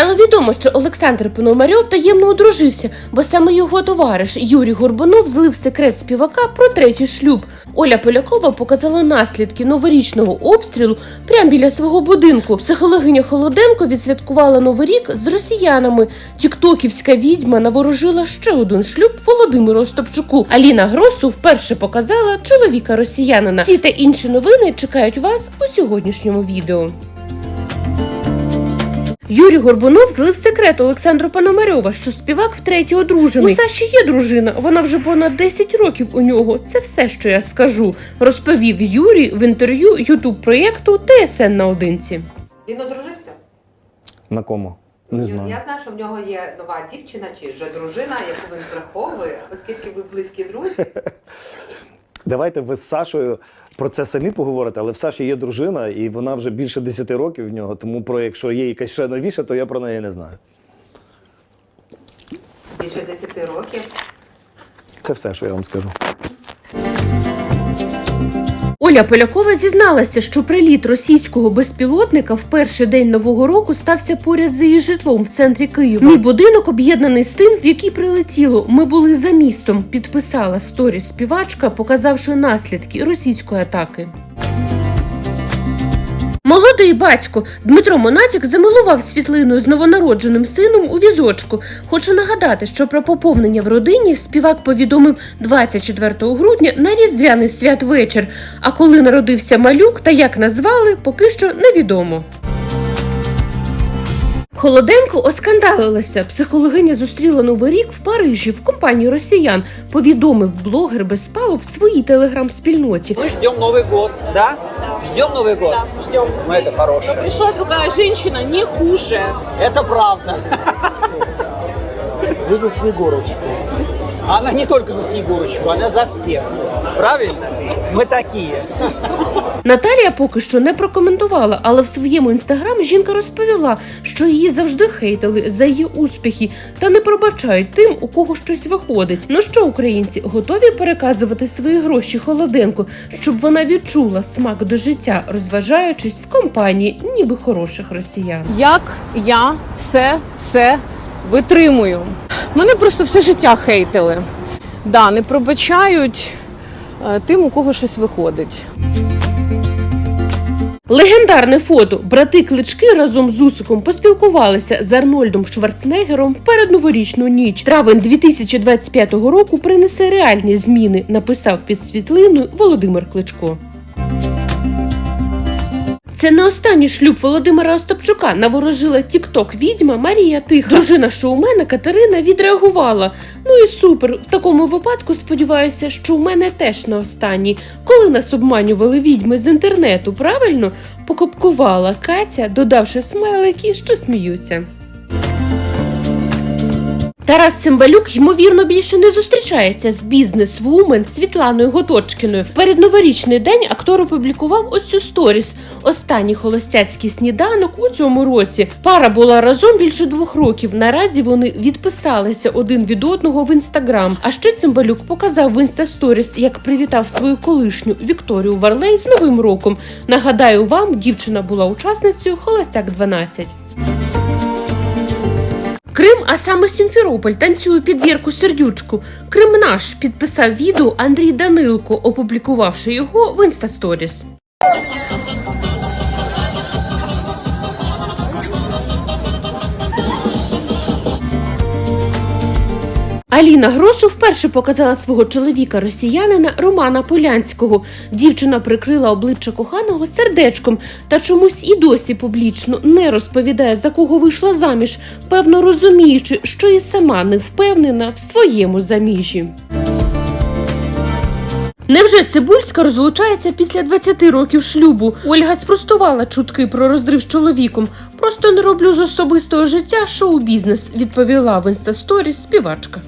Стало відомо, що Олександр Пономарьов таємно одружився, бо саме його товариш Юрій Горбунов злив секрет співака про третій шлюб. Оля Полякова показала наслідки новорічного обстрілу прямо біля свого будинку. Психологиня Холоденко відсвяткувала новий рік з росіянами. Тіктоківська відьма наворожила ще один шлюб Володимиру Остапчуку. Аліна Гросу вперше показала чоловіка росіянина. Ці та інші новини чекають вас у сьогоднішньому відео. Юрій Горбунов злив секрет Олександру Пономарьова, що співак втретє одружений. У Саші є дружина, вона вже понад 10 років у нього. Це все, що я скажу, розповів Юрій в інтерв'ю ютуб проєкту ТСН наодинці. Він одружився? На кому? Не знаю. Я знаю, що в нього є нова дівчина чи вже дружина, яку він приховує, оскільки ви близькі друзі. Давайте ви з Сашою про це самі поговорите, але в Саші є дружина, і вона вже більше 10 років в нього. Тому про якщо є якась ще новіша, то я про неї не знаю. Більше 10 років. Це все, що я вам скажу. Оля Полякова зізналася, що приліт російського безпілотника в перший день нового року стався поряд з її житлом в центрі Києва. Мій будинок об'єднаний з тим, в який прилетіло. Ми були за містом. Підписала сторіс співачка, показавши наслідки російської атаки. Молодий батько Дмитро Монатік замилував світлиною з новонародженим сином у візочку. Хочу нагадати, що про поповнення в родині співак повідомив 24 грудня на різдвяний святвечір. А коли народився малюк та як назвали, поки що невідомо. Холоденко оскандалилася. Психологиня зустріла новий рік в Парижі в компанії росіян. Повідомив блогер Безпалов в своїй телеграм-спільноті. Мы ждем Новый год, да? Ждем Новый год. Ждем. Ну, это хорошее. Пришла другая женщина, не хуже. Это правда. Вы за Снегурочку. Она не только за Снегурочку, она за всех. Правильно? Мы такие. Наталія поки що не прокоментувала, але в своєму інстаграмі жінка розповіла, що її завжди хейтили за її успіхи та не пробачають тим, у кого щось виходить. Ну що, українці, готові переказувати свої гроші холоденку, щоб вона відчула смак до життя, розважаючись в компанії ніби хороших росіян. Як я все це витримую? Мене просто все життя хейтили. Да, не пробачають е, тим, у кого щось виходить. Легендарне фото. Брати клички разом з Усиком поспілкувалися з Арнольдом Шварценеггером в передноворічну ніч. Травень 2025 року принесе реальні зміни. Написав під світлиною Володимир Кличко. Це не останній шлюб Володимира Остапчука. Наворожила тікток відьма Марія Тиха. Дружина шоумена Катерина відреагувала. Ну і супер. В такому випадку сподіваюся, що у мене теж не останній. Коли нас обманювали відьми з інтернету, правильно? Покопкувала Катя, додавши смайлики, що сміються. Тарас Цимбалюк, ймовірно, більше не зустрічається з бізнес-вумен Світланою Готочкіною. В передноворічний день актор опублікував ось цю сторіс. Останній холостяцький сніданок у цьому році. Пара була разом більше двох років. Наразі вони відписалися один від одного в інстаграм. А ще Цимбалюк показав в інстасторіс, як привітав свою колишню Вікторію Варлей з Новим роком. Нагадаю вам, дівчина була учасницею Холостяк 12. Крим, а саме Сімферополь, танцює під Вірку Сердючку. Крим наш підписав відео Андрій Данилко, опублікувавши його в інстасторіс. Аліна Гросу вперше показала свого чоловіка росіянина Романа Полянського. Дівчина прикрила обличчя коханого сердечком та чомусь і досі публічно не розповідає, за кого вийшла заміж, певно розуміючи, що і сама не впевнена в своєму заміжі. Невже Цибульська розлучається після 20 років шлюбу? Ольга спростувала чутки про розрив з чоловіком. Просто не роблю з особистого життя шоу-бізнес, відповіла в інстасторі співачка.